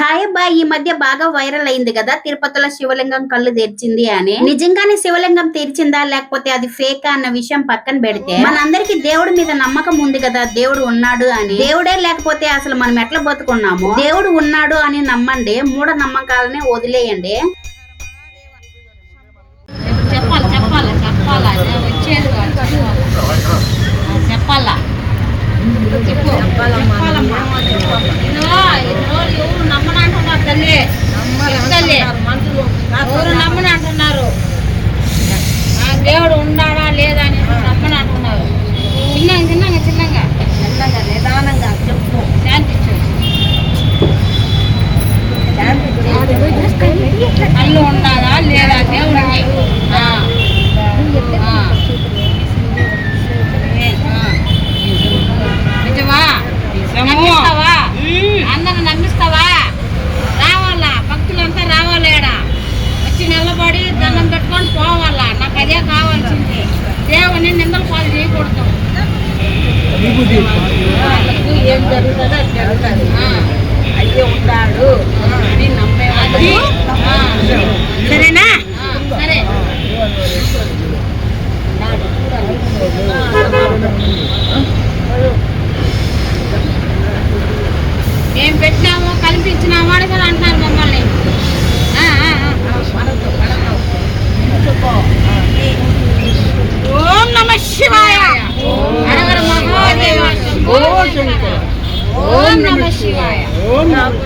Hi బా ఈ మధ్య బాగా వైరల్ అయింది కదా. తిరుపతిలో శివలింగం కళ్ళు తెరిచింది అని. నిజంగానే శివలింగం తెరిచిందా లేకపోతే అది ఫేక్ అన్న విషయం పక్కన పెడితే? మనందరికి దేవుడి మీద నమ్మకం ఉంది కదా దేవుడు ఉన్నాడు అని. దేవుడే లేకపోతే అసలు మనం ఎట్లా బతుకున్నాము? దేవుడు ఉన్నాడు అని నమ్మండి మూఢ నమ్మకాలని వదిలేయండి. చెప్పాలి చెప్పాలి చెప్పాలి. వచ్చేది ఎవరు నమ్మనంటున్నారు. ఆ, దేవుడు ఉన్నాడా. దండం పెట్టుకొని పోవాలా? నాకు అదే కావాల్సింది. దేవుని నిందలు పాలు చేయకూడదు. ఏం జరుగుతుందో అది జరుగుతుంది శంకర. ఓం నమ శివాయ నాకు